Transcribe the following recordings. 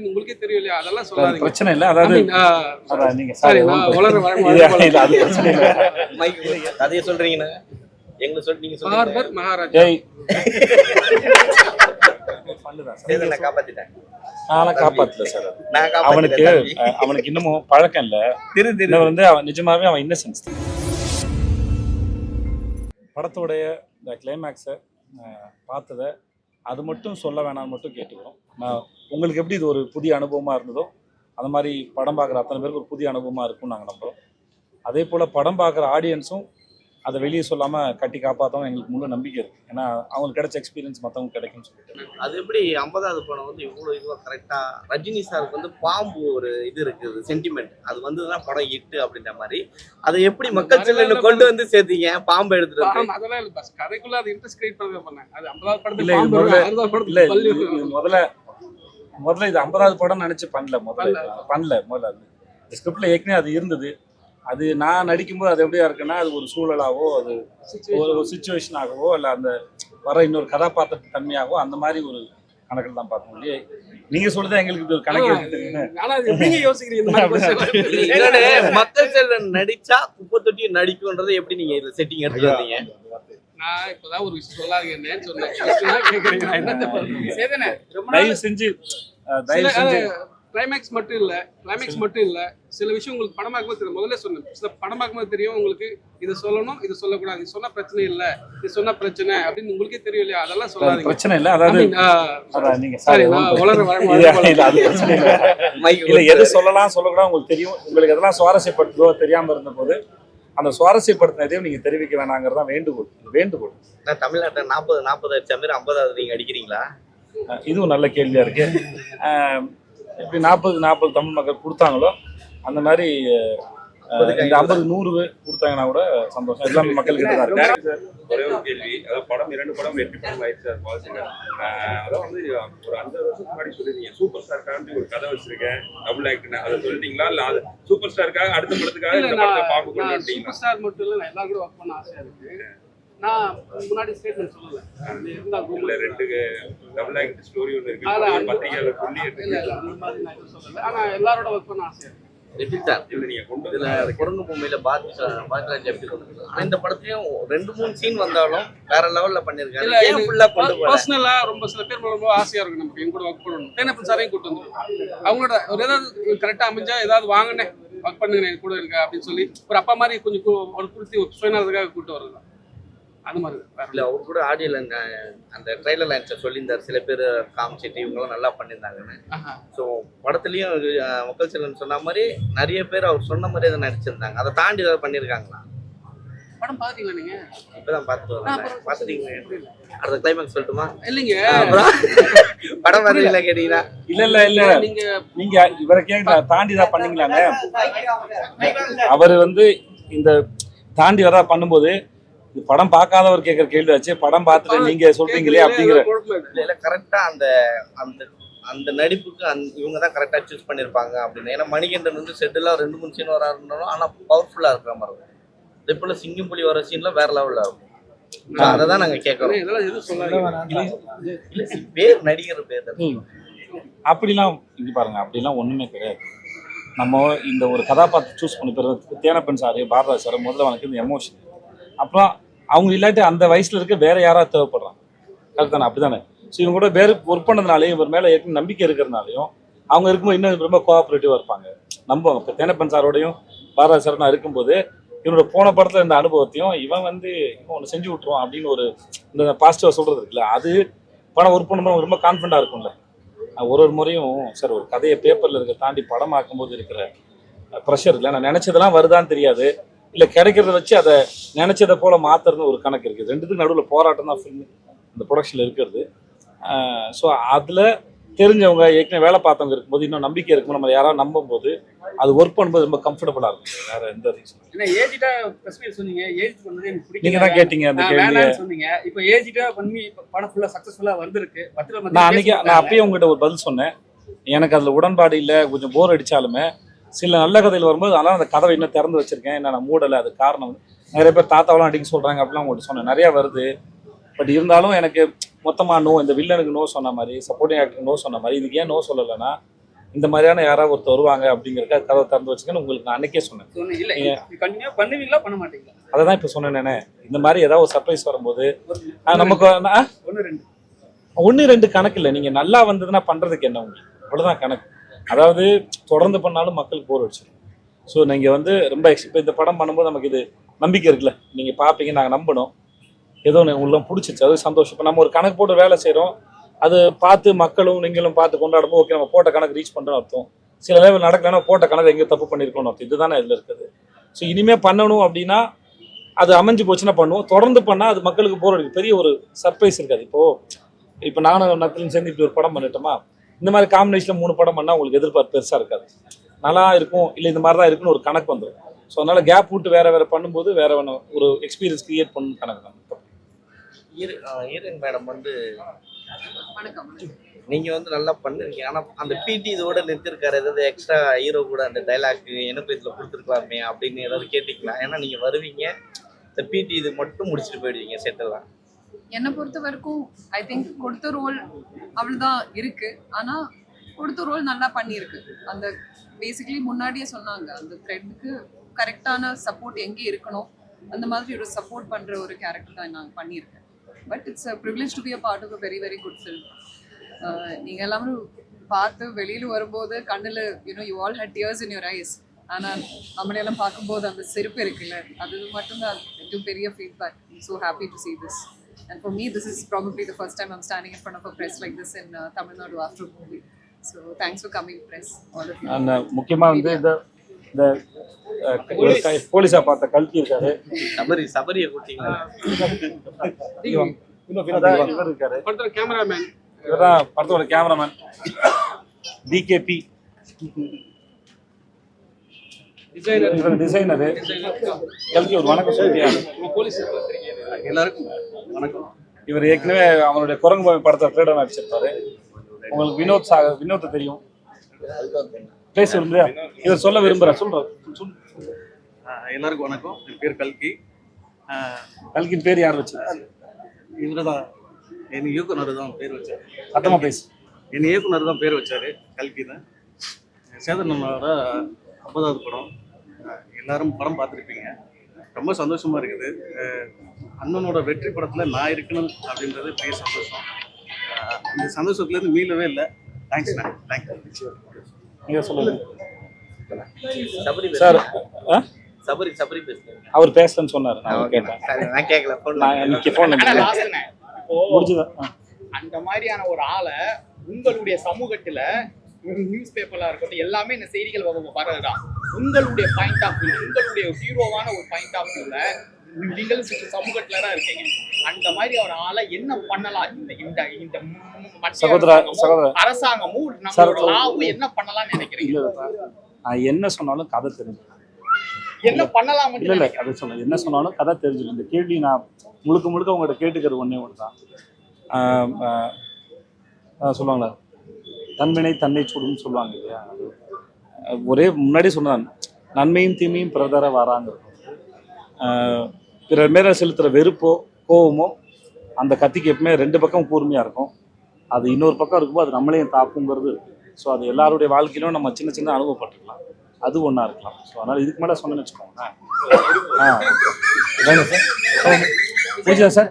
உங்களுக்கே அதெல்லாம் சொல்லாதீங்க. பிரச்சனை இல்லை. அதாவது அதான் நீங்க சரி நான் வளர வர இது- இது அது பிரச்சனை இல்லை. மைக் கதையை சொல்றீங்கண்ணா. எங்களை சொல்லி நீங்க பார்பர் சொல்லுங்க மகாராஜா ஏய். பண்ணுதான் சார். சேதனை காப்பாத்திட்டேன். காப்பாத்தல சார். நான் அவனுக்கு அவனுக்கு இன்னமும் பழக்கம் இல்ல. திரு திரு வந்து அவன் நிஜமாவே அவன் இன்னசென்ஸ் படத்தோடைய இந்த கிளைமேக்ஸை பார்த்ததை அது மட்டும் சொல்ல வேணாம்னு மட்டும் கேட்டுக்கிறோம். நான் உங்களுக்கு எப்படி இது ஒரு புதிய அனுபவமாக இருந்ததோ அந்த மாதிரி படம் பார்க்குற அத்தனை பேருக்கு ஒரு புதிய அனுபவமாக இருக்கும்னு நாங்கள் நம்புகிறோம் அதே போல் படம் பார்க்குற ஆடியன்ஸும் அதை வெளியே சொல்லாமல் கட்டி காப்பாற்றவும் எங்களுக்கு முழு நம்பிக்கை இருக்குது ஏன்னா அவங்களுக்கு கிடைச்ச எக்ஸ்பீரியன்ஸ் மற்றவங்க கிடைக்கும்னு சொல்லிட்டு. அது எப்படி ஐம்பதாவது படம் வந்து இவ்வளவு இதுவா கரெக்டா ரஜினி சாருக்கு வந்து பாம்பு ஒரு இது இருக்குது சென்டிமெண்ட் அது வந்துதான் படம் இட்டு அப்படின்ற மாதிரி. அதை எப்படி மக்கள் செல்ல கொண்டு வந்து சேர்த்தீங்க? பாம்பு எடுத்துட்டு வந்து. ஆமா, அதெல்லாம் இல்ல பஸ் கதைக்குள்ள அது இன்ட்ரெஸ்ட் கிரியேட் பண்ணவே பண்ணேன் அது ஐம்பதாவது படத்துல இல்ல முதல்ல முதல்ல இது ஐம்பதாவது படம் நினைச்சு பண்ணல முதல்ல. பண்ணல. முதல்ல. அது ஸ்கிரிப்ட்ல ஏற்கனவே அது இருந்தது. அது நான் நடிக்கும்போது அது எப்படியா இருக்குன்னா அது ஒரு சூழலாவோ அது ஒரு ஒரு சுச்சுவேஷனாகவோ இல்லை அந்த வர இன்னொரு கதாபாத்திர தன்மையாகவோ அந்த மாதிரி ஒரு கணக்கில் தான் பார்க்க முடியும் நீங்க சொல்லுதான் எங்களுக்கு இப்படி ஒரு கணக்கு மக்கள் செல்வன் நடிச்சா குப்பை தொட்டி நடிக்கும்ன்றதை எப்படி நீங்க இதுல செட்டிங் எடுத்து வந்தீங்க? நான் இப்பதான் ஒரு விஷயம் சொல்லாதீங்கன்னு சொன்னேன். தயவு செஞ்சு தயவு செஞ்சு. கிளைமேக்ஸ் மட்டும் இல்ல கிளைமேக்ஸ் மட்டும் இல்ல சில விஷயம் உங்களுக்கு படம் பார்க்கும்போது தெரியும். முதல்ல சொன்னேன் சில படம் பார்க்கும்போது தெரியும் உங்களுக்கு இது சொல்லணும் இது சொல்லக்கூடாது. இது சொன்னா பிரச்சனை இல்ல இது சொன்னா பிரச்சனை அப்படின்னு உங்களுக்கே தெரியும் இல்லையா? அதெல்லாம் அது சொல்லாதீங்க. பிரச்சனை இல்லை. அதாவது சரி நான் வளர இல்லை எது சொல்லலாம் சொல்லக்கூடாது உங்களுக்கு தெரியும். உங்களுக்கு எதெல்லாம் சுவாரஸ்யப்படுத்ததோ தெரியாம இருந்த போது அந்த சுவாரஸ்யப்படுத்தினதையும் நீங்க தெரிவிக்க வேணாங்கிறதா வேண்டுகோள். வேண்டுகோள். நான் தமிழ்நாட்டை நாற்பது நாற்பது அடிச்ச மாதிரி ஐம்பதாவது நீங்க அடிக்கிறீங்களா? இதுவும் நல்ல கேள்வியா இருக்கு. எப்படி நாற்பது நாற்பது தமிழ் மக்கள் கொடுத்தாங்களோ அந்த மாதிரி இந்த ஐம்பது நூறு கொடுத்தாங்கன்னா கூட சந்தோஷம். எல்லாமே மக்கள் கிட்ட தான் இருக்கு ஒரே ஒரு கேள்வி. அதாவது படம் இரண்டு படம் வெற்றி படம் ஆயிடுச்சு அது பாசிட்டிவ் அதான் வந்து ஒரு அஞ்சு வருஷத்துக்கு முன்னாடி சொல்லிருந்தீங்க சூப்பர் ஸ்டாருக்காண்டி ஒரு கதை வச்சிருக்கேன் டபுள் ஆக்ட்னு. அதை சொல்லிட்டீங்களா? இல்ல அது சூப்பர் ஸ்டாருக்காக அடுத்த படத்துக்காக இந்த படத்தை வந்துட்டீங்களா சூப்பர் ஸ்டார் மட்டும் இல்ல நான் எல்லாரும் கூட ஒர்க் பண்ண ஆசையா இருக்கு. நான் முன்னாடி ஸ்டேட்மெண்ட் சொல்லல. ரெண்டு டபுள் ஆக்ட் ஸ்டோரி ஒன்று இருக்கு. பத்திரிகையாளர் சொல்லி அந்த மாதிரி நான் எதுவும் சொல்லல. ஆனா எல்லாரோட ஒர்க் பண்ண ஆசையா இருக்கு. ரெஜில் சார் இல்ல நீங்க கொண்டு இதுல குரங்கு பொம்மையில பாரதிராஜ் எப்படி இந்த படத்துலயும் ரெண்டு மூணு சீன் வந்தாலும் வேற லெவல்ல இல்ல பண்ணிருக்காரு. ஏன் ஃபுல்லா கொண்டு போல பர்சனலா ரொம்ப சில பேர் ரொம்ப ஆசையா இருக்கு நமக்கு. என் கூட ஒர்க் பண்ணணும். தேனப்பன் சாரையும் கூட்டு வந்து அவங்களோட ஒரு ஏதாவது கரெக்டா அமைஞ்சா ஏதாவது வாங்கினேன். ஒர்க் பண்ணுங்க கூட இருக்க அப்படின்னு சொல்லி ஒரு அப்பா மாதிரி கொஞ்சம் ஒரு குறித்து சுயநலத்துக்காக கூட்டு வர்றது அது மாதிரி இல்ல அவர் கூட ஆடியோல அந்த ட்ரைலர் லைன்ஸை சொல்லியிருந்தார் சில பேர் காமிச்சிட்டு இவங்கெல்லாம் நல்லா பண்ணியிருந்தாங்கன்னு. ஸோ படத்துலயும் மக்கள் செல்வன் சொன்ன மாதிரி நிறைய பேர் அவர் சொன்ன மாதிரியே தான் நடிச்சிருந்தாங்க அதை தாண்டி ஏதாவது பண்ணியிருக்காங்களா படம் பாத்தீங்களா நீங்க இப்பதான் அப்புறம் பார்த்துட்டீங்க அடுத்த கிளைமேக்ஸ் சொல்லட்டுமா இல்லைங்க அப்புறம் படம் பார்த்தீங்களா கேட்டீங்கன்னா இல்ல இல்ல இல்ல நீங்க நீங்க இவரை கேட்க தாண்டி தான் பண்ணீங்களாங்க அவர் வந்து இந்த தாண்டி வரா பண்ணும்போது இது படம் பார்க்காதவர் கேட்கிற கேள்வி ஆச்சு. படம் பார்த்துட்டு நீங்க சொல்றீங்களே அப்படிங்கிற இல்லை. கரெக்டா அந்த அந்த அந்த நடிப்புக்கு அந் இவங்க தான் கரெக்டா சூஸ் பண்ணிருப்பாங்க அப்படின்னு. ஏன்னா மணிகண்டன் வந்து செட்டிலாம் ரெண்டு மூணு சீன் வர இருந்தாலும் ஆனா பவர்ஃபுல்லா இருக்கிற மாதிரி இருக்கும். இதே போல சிங்கம் புலி வர சீன்ல வேற லெவல்ல இருக்கும். அதை தான் நாங்க கேட்கறோம் பேர் நடிகர் பேர். அப்படிலாம் இது பாருங்க அப்படிலாம் ஒண்ணுமே கிடையாது. நம்ம இந்த ஒரு கதாபாத்திரம் சூஸ் பண்ணி போகிறது தேனப்பன் சார் பாரதாஸ் சார் முதல்ல எனக்கு இந்த எமோஷன் அப்புறம் அவங்க இல்லாட்டி அந்த வயசுல இருக்க வேற யாராவது தேவைப்படுறாங்க. கரெக்ட் தானே அப்படிதானே. ஸோ இவங்க கூட வேறு ஒர்க் பண்ணதுனாலையும் இவர் மேலே ஏற்கனவே நம்பிக்கை இருக்கிறதுனாலையும் அவங்க இருக்கும்போது இன்னும் ரொம்ப கோஆப்ரேட்டிவாக இருப்பாங்க. நம்புவாங்க. இப்போ தேனப்பன் சாரோடையும் பாரதாஸ் சார் நான் இருக்கும்போது இவனோட போன படத்தில் இருந்த அனுபவத்தையும் இவன் வந்து இவன் ஒன்று செஞ்சு விட்டுருவான் அப்படின்னு ஒரு இந்த பாசிட்டிவாக சொல்கிறது இருக்குல்ல அது படம் ஒர்க் பண்ணும்போது ரொம்ப கான்ஃபிடண்ட்டாக இருக்கும்ல. ஒரு ஒரு முறையும் சார் ஒரு கதையை பேப்பரில் இருக்க தாண்டி படமாக்கும் போது இருக்கிற ப்ரெஷர் இல்லை நான் நினச்சதெல்லாம் வருதான்னு தெரியாது. இல்லை கிடைக்கிறத வச்சு அதை நினச்சதை போல மாற்றுறது ஒரு கணக்கு இருக்குது ரெண்டுத்துக்கும் நடுவில் போராட்டம் தான் ஃபில்ம் இந்த ப்ரொடக்ஷனில் இருக்கிறது. ஸோ அதில் தெரிஞ்சவங்க ஏற்கனவே வேலை பார்த்தவங்க இருக்கும்போது இன்னும் நம்பிக்கை இருக்கும்போது நம்ம யாராவது நம்பும்போது அது ஒர்க் பண்ணும்போது ரொம்ப கம்ஃபர்டபுளாக இருக்கும். வேற எந்த ரீசன் சொன்னீங்க ஏஜ் பண்ணது எனக்கு பிடிக்கல. நீங்கள் தான் கேட்டீங்க அந்த வேணாம்னு சொன்னீங்க. இப்போ ஏஜிட்டா பண்ணி இப்ப படம் ஃபுல்லா சக்சஸ்ஃபுல்லா வந்திருக்கு. நான் அன்னைக்கு நான் அப்பயே உங்ககிட்ட ஒரு பதில் சொன்னேன். எனக்கு அதில் உடன்பாடு இல்லை கொஞ்சம் போர் அடிச்சாலுமே சில நல்ல கதைகள் வரும்போது அதெல்லாம் அந்த கதவை இன்னும் திறந்து வச்சிருக்கேன். என்ன நான் மூடலை அது காரணம். நிறைய பேர் தாத்தாவெல்லாம் அடிக்க சொல்கிறாங்க அப்படிலாம் உங்கள்கிட்ட சொன்னேன். நிறையா வருது. பட் இருந்தாலும் எனக்கு மொத்தமாக நோ இந்த வில்லனுக்கு நோ சொன்ன மாதிரி சப்போர்ட்டிங் ஆக்டருக்கு நோ சொன்ன மாதிரி இதுக்கு ஏன் நோ சொல்லலைன்னா இந்த மாதிரியான யாராவது ஒருத்தர் வருவாங்க அப்படிங்கிறக்க கதவை திறந்து வச்சுக்கன்னு உங்களுக்கு நான் அன்னைக்கே சொன்னேன். பண்ணுவீங்களா பண்ண மாட்டீங்களா? அதை தான் இப்போ சொன்னேனே இந்த மாதிரி ஏதாவது ஒரு சர்ப்ரைஸ் வரும்போது நமக்கு ஒண்ணு ரெண்டு. ஒன்று ரெண்டு கணக்கு இல்லை. நீங்கள் நல்லா வந்ததுன்னா பண்ணுறதுக்கு என்ன உங்களுக்கு? அவ்வளோதான் கணக்கு. அதாவது தொடர்ந்து பண்ணாலும் மக்களுக்கு போர் அடிச்சிடும் ஸோ நீங்கள் வந்து ரொம்ப இப்போ இந்த படம் பண்ணும்போது நமக்கு இது நம்பிக்கை இருக்குல்ல? நீங்கள் பார்ப்பீங்க நாங்கள் நம்பணும். ஏதோ ஒன்று உள்ள பிடிச்சிச்சு அது சந்தோஷம். இப்போ நம்ம ஒரு கணக்கு போட்டு வேலை செய்கிறோம் அது பார்த்து மக்களும் நீங்களும் பார்த்து கொண்டாடும்போது ஓகே நம்ம போட்ட கணக்கு ரீச் பண்ணுறோம் அர்த்தம். சில லெவல் நடக்கலைன்னா போட்ட கணக்கு எங்கேயோ தப்பு பண்ணியிருக்கோம் அர்த்தம். இதுதானே இதில் இருக்குது. ஸோ இனிமேல் பண்ணணும் அப்படின்னா அது அமைஞ்சு போச்சுன்னா பண்ணுவோம். தொடர்ந்து பண்ணால் அது மக்களுக்கு போர் அடிக்கும். பெரிய ஒரு சர்ப்ரைஸ் இருக்காது. இப்போது இப்போ நானும் நத்திலும் சேர்ந்து இப்படி ஒரு படம் பண்ணிட்டோமா? இந்த மாதிரி காம்பினேஷனில் மூணு படம் பண்ணால் உங்களுக்கு எதிர்பார்ப்பு பெருசாக இருக்காது. நல்லா இருக்கும் இல்லை இந்த மாதிரி தான் இருக்குன்னு ஒரு கணக்கு வந்துடும் ஸோ அதனால் கேப் விட்டு வேறு வேறு பண்ணும்போது வேறு வேணும் ஒரு எக்ஸ்பீரியன்ஸ் கிரியேட் பண்ணணும் கணக்கு தான். ஈர ஈரன் மேடம் வந்து. வணக்கம். நீங்க வந்து நல்லா பண்ணுறீங்க. ஆனா அந்த பிடி இதோட நிறுத்திருக்காரு. ஏதாவது எக்ஸ்ட்ரா ஹீரோ கூட அந்த டைலாக் எனக்கு இதுல கொடுத்துருக்கலாமே அப்படின்னு ஏதாவது கேட்டீங்களா? ஏன்னா நீங்க வருவீங்க. இந்த பிடி இது மட்டும் முடிச்சுட்டு போயிடுவீங்க செட்டெல்லாம் என்னை பொறுத்த வரைக்கும் ஐ திங்க் கொடுத்த ரோல் அவ்வளோதான் இருக்கு. ஆனா கொடுத்த ரோல் நல்லா பண்ணியிருக்கு. அந்த பேசிக்கலி முன்னாடியே சொன்னாங்க அந்த த்ரெட்டுக்கு கரெக்டான சப்போர்ட் எங்கே இருக்கணும் அந்த மாதிரி ஒரு சப்போர்ட் பண்ற ஒரு கேரக்டர் தான் நான் பண்ணியிருக்கேன். But it's a privilege to be a part of a very very good film நீங்க எல்லாரும் பார்த்து வெளியில வரும்போது கண்ணுல you know you all had tears in your eyes ஆனா நம்மளையெல்லாம் பார்க்கும்போது அந்த செருப்பு இருக்குல்ல அது மட்டும்தான் இது பெரிய feedback so happy to see this and for me this is probably the first time i'm standing in front of a press like this in uh, tamil nadu after a movie so thanks for coming press all of you அந்த முக்கியமாக வந்து இந்த இந்த போலீஸா பார்த்த கல்கி இருக்காரு சபரி சபரியை கூட்டிங்களா இவர் இருக்காரு படத்துல கேமராமேன் இவர் தான் படத்தோட கேமராமேன் டிகேபி டிசைனர் இவர் டிசைனரு கல்கி ஒரு வணக்கம் சொல்லியா போலீஸ் எல்லாருக்கும் வணக்கம். இவர் ஏற்கனவே அவனுடைய குரங்கு பாவி படத்தை ட்ரேடர் நடிச்சிருப்பாரு உங்களுக்கு வினோத் சாக வினோத்தை தெரியும். பேச விரும்புறியா இவர் சொல்ல விரும்புறேன் சொல்றேன் சொல் ஆஹ் எல்லாருக்கும் வணக்கம். என் பேர் கல்கி. கல்கின் பேர் யார் வச்சு? இவர் தான் என் இயக்குனர் தான் பேர் வச்சார். சத்தமா பேசு. என் இயக்குனர் தான் பேர் வச்சாரு. கல்கி தான். சேதனோட ஐம்பதாவது படம். எல்லாரும் படம் பார்த்துருப்பீங்க. ரொம்ப சந்தோஷமா இருக்குது. அண்ணனோட வெற்றி படத்துல நான் இருக்கணும் அப்படின்றது பெரிய சந்தோஷம். ஆஹ் இந்த சந்தோஷத்துலேருந்து மீளவே இல்லை. தேங்க்ஸ்ண்ணா தேங்க்யூ நீங்க சொல்லுங்க. சபரி சார் பேசுறேன். ஆ? சபரி சபரி பேசுறேன் அவர் பேசலன்னு சொன்னாரு. நான் கேட்டேன். சரி, நான் கேட்கல phone நான் இன்னைக்கு ஃபோன் முடிஞ்சுதா. அந்த மாதிரியான ஒரு ஆளை உங்களுடைய சமூகத்துல நியூஸ் பேப்பர்ல இருக்கட்டும் எல்லாமே இந்த செய்திகள் வ- வர்றதுதான் உங்களுடைய பாயிண்ட் ஆஃப் வியூ உங்களுடைய ஹீரோவான ஒரு பாயிண்ட் ஆஃப் வியூல நீங்கள் சுற்று சமூகத்துல தான் இருக்கீங்க. அந்த மாதிரி ஒரு ஆளை என்ன பண்ணலாம்? இந்த இந்த இந்த அரசாங்கமும், நம்மளோட என்ன பண்ணலாம்னு நினைக்கிறீங்க? என்ன சொன்னாலும் கதை தெரிஞ்சு என்ன பண்ணலாம் இல்ல இல்ல அதை சொன்னேன் என்ன சொன்னாலும் கதை தெரிஞ்சிடும் இந்த கேள்வி நான் முழுக்க முழுக்க உங்கள்கிட்ட கேட்டுக்கிறது ஒண்ணே ஒன்று தான் சொல்லுவாங்களா. தன்வினை தன்னை சுடும்னு சொல்லுவாங்க இல்லையா? ஒரே முன்னாடி சொன்னான் நன்மையும் தீமையும் பிறதர வராங்க பிறர் மேல செலுத்துகிற வெறுப்போ கோவமோ அந்த கத்திக்கு எப்பவுமே ரெண்டு பக்கம் கூர்மையாக இருக்கும். அது இன்னொரு பக்கம் இருக்கும்போது அது நம்மளையும் தாக்குங்கிறது ஸோ அது எல்லாருடைய வாழ்க்கையிலும் நம்ம சின்ன சின்ன அனுபவப்பட்டிருக்கலாம். அது ஒன்றா இருக்கலாம். ஸோ அதனால் இதுக்கு மேலே சொன்னேன்னு வச்சுக்கோங்களேன். ஆ. சார். பூஜா சார்.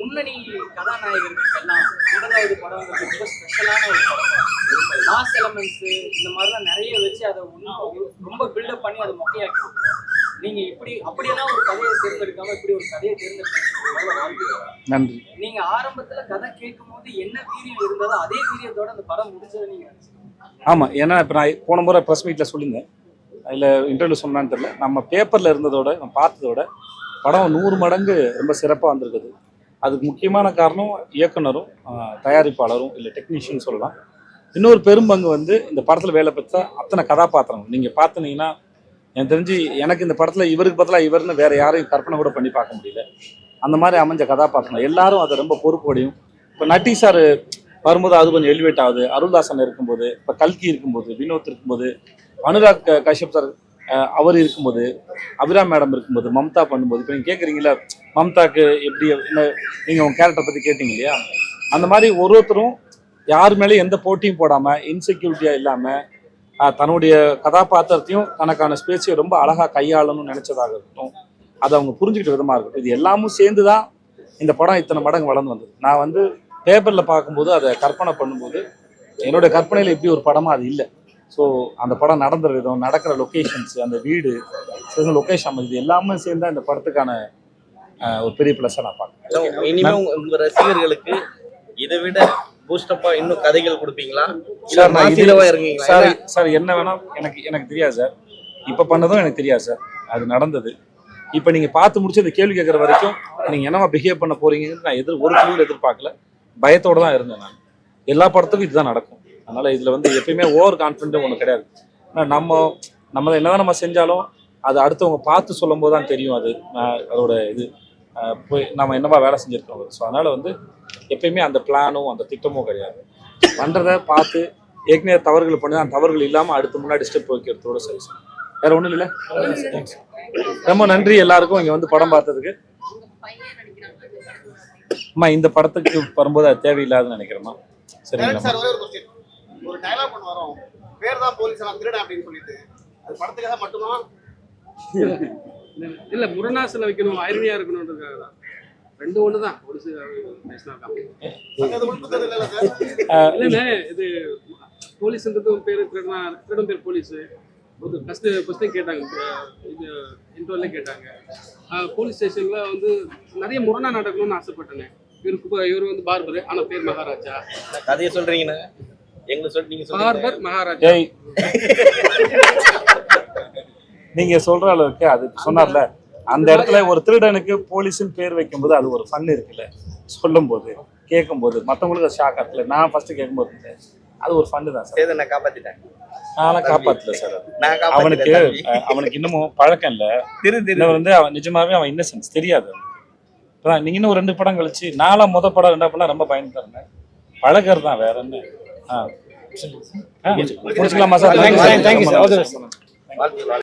முன்னணி கதாநாயகர்கள் எல்லாம் முதலாவது படம்? ரொம்ப ஸ்பெஷலான ஒரு படம். லாஸ் எலமெண்ட்ஸ் இந்த மாதிரிலாம் நிறைய வச்சு அதை இன்னும் ரொம்ப பில்டப் பண்ணி அதை மொக்கையாக்கி நீங்க இப்படி அப்படியெல்லாம் ஒரு கதையை தேர்ந்தெடுக்காம இப்படி ஒரு கதையை தேர்ந்தெடுக்க நன்றி. நீங்க ஆரம்பத்துல கதை கேட்கும் போது என்ன வீரியம் இருந்ததோ அதே வீரியத்தோட அந்த படம் முடிஞ்சதை நீங்க. ஆமாம் ஏன்னா இப்போ நான் போன முறை ப்ரெஸ் மீட்டில் சொல்லியிருந்தேன். அதில் இன்டர்வியூ சொன்னான்னு தெரியல. நம்ம பேப்பரில் இருந்ததோட நம்ம பார்த்ததோட படம் நூறு மடங்கு ரொம்ப சிறப்பாக வந்திருக்குது. அதுக்கு முக்கியமான காரணம் இயக்குனரும் தயாரிப்பாளரும் இல்லை டெக்னீஷியன் சொல்லலாம். இன்னொரு பெரும்பங்கு வந்து இந்த படத்தில் வேலை பெற்ற அத்தனை கதாபாத்திரங்கள். நீங்கள் பார்த்துனீங்கன்னா எனக்கு தெரிஞ்சு எனக்கு இந்த படத்தில் இவருக்கு பதிலாக இவர்னு வேறு யாரையும் கற்பனை கூட பண்ணி பார்க்க முடியல. அந்த மாதிரி அமைஞ்ச கதாபாத்திரங்கள். எல்லாரும் அதை ரொம்ப பொறுப்போடையும் இப்போ நட்டி சார் வரும்போது அது கொஞ்சம் எலிவேட் ஆகுது. அருள்தாசன் இருக்கும்போது இப்போ கல்கி இருக்கும்போது வினோத் இருக்கும்போது அனுராக் க- கஷ்யப் சார் அவர் இருக்கும்போது அபிரா மேடம் இருக்கும்போது மம்தா பண்ணும்போது இப்போ நீங்கள் கேட்குறீங்களா மம்தாக்கு எப்படி என்ன நீங்கள் உங்கள் கேரக்டர் பற்றி கேட்டீங்க இல்லையா? அந்த மாதிரி ஒரு ஒருத்தரும் யார் மேலேயும் எந்த போட்டியும் போடாமல் இன்செக்யூரிட்டியாக இல்லாமல் தன்னுடைய கதாபாத்திரத்தையும் தனக்கான ஸ்பேஸையும் ரொம்ப அழகாக கையாளணும்னு நினச்சதாக இருக்கட்டும் அதை அவங்க புரிஞ்சுக்கிட்ட விதமாக இருக்கட்டும். இது எல்லாமும் சேர்ந்து தான் இந்த படம் இத்தனை மடங்கு வளர்ந்து வந்தது. நான் வந்து பேப்பரில் பார்க்கும்போது அதை கற்பனை பண்ணும்போது என்னுடைய கற்பனையில் இப்படி ஒரு படமாக அது இல்லை. ஸோ அந்த படம் நடந்த விதம் நடக்கிற லொக்கேஷன்ஸ் அந்த வீடு லொக்கேஷன் இது எல்லாமே சேர்ந்து இந்த படத்துக்கான ஒரு பெரிய ப்ளஸ்ஸாக நான் பார்க்குறேன். இனிமே உங்க- உங்க ரசிகர்களுக்கு இதை விட பூஸ்டப்பா இன்னும் கதைகள் கொடுப்பீங்களா? சார் நான் இது மாசிலவா இருக்கீங்களா சார் சார் என்ன வேணா எனக்கு எனக்கு தெரியாது சார் இப்போ பண்ணதும் எனக்கு தெரியாது சார் அது நடந்தது. இப்போ நீங்க பார்த்து முடிச்சு அந்த கேள்வி கேட்குற வரைக்கும் நீங்க என்னவா பிஹேவ் பண்ண போறீங்கன்னு நான் எதிர் ஒரு குழுவில் எதிர்பார்க்கல. பயத்தோட தான் இருந்தேன் நான். எல்லா படத்துக்கும் இதுதான் நடக்கும். அதனால இதுல வந்து எப்பயுமே ஓவர் கான்ஃபிடென்ட் ஒன்று கிடையாது. ஆனா நம்ம நம்ம என்னதான் நம்ம செஞ்சாலும் அது அடுத்தவங்க பார்த்து சொல்லும் போது தான் தெரியும் அது அதோட இது. போய் நம்ம என்னவா வேலை செஞ்சிருக்கோம். ஸோ அதனால வந்து எப்பயுமே அந்த பிளானும் அந்த திட்டமும் கிடையாது. பண்றதை பார்த்து ஏற்கனவே தவறுகள் பண்ணி அந்த தவறுகள் இல்லாம அடுத்து முன்னாடி ஸ்டெப் வைக்கிறதோட சரி சார். வேற ஒண்ணும் இல்லை. ரொம்ப நன்றி எல்லாருக்கும் இங்க வந்து படம் பார்த்ததுக்கு. அம்மா இந்த படத்துக்கு வரும்போது அது தேவையில்லாதுன்னு நினைக்கிறேம்மா. சரிங்களா சார் ஒரே டயலாக் ஒன்று வரும். பேர் தான் போலீஸ் நான் திருடன் அப்படின்னு சொல்லிட்டு. அது படத்துக்காக மட்டும்தான் இல்ல முரணாசில் வைக்கணும் ஐரணியா இருக்கணுன்றதுக்காக தான் ரெண்டு ஒன்று தான் ஒரு இல்லைண்ணே இது போலீஸ்ன்றது ஒரு பேர் திருடனா திருடன் பேர் போலீஸ் ஃபஸ்ட்டு ஃபஸ்ட்டே கேட்டாங்க. இது இன்டர்வியூல கேட்டாங்க. போலீஸ் ஸ்டேஷனில் வந்து நிறைய முரணா நடக்கணும்னு ஆசைப்பட்டேனே. இவருக்கு இவர் வந்து பார்பர் ஆனால் பேர் மகாராஜா. கதையை சொல்றீங்கன்னு. சொல்லி நீங்க சொல்லுங்க. பார்பர் மகாராஜா. ஏய். நீங்க சொல்ற அளவுக்கு அது சொன்னார்ல அந்த இடத்துல ஒரு திருடனுக்கு போலீஸ்னு பேர் வைக்கும்போது அது ஒரு ஃபன் இருக்குல்ல. சொல்லும்போது கேட்கும்போது மற்றவங்களுக்கு அது ஷாக் ஆகல நான் ஃபர்ஸ்ட் கேட்கும்போது அது ஒரு ஃபன்னு தான் சார் நான் காப்பாத்திட்டேன். நான்லாம் காப்பாத்தல சார் அவனுக்கு அவனுக்கு இன்னமும் பழக்கம் இல்ல. திரு வந்து அவன் நிஜமாவே அவன் இன்னசென்ஸ் தெரியாது நீங்க இன்னும் ஒரு ரெண்டு படம் கழிச்சு நாலாம் முத படம் ரெண்டா படம் ரொம்ப பயந்து இருந்தேன் பழகிறது தான் வேற என்ன? முடிச்சுக்கலாமா sir Thank you, Thank you,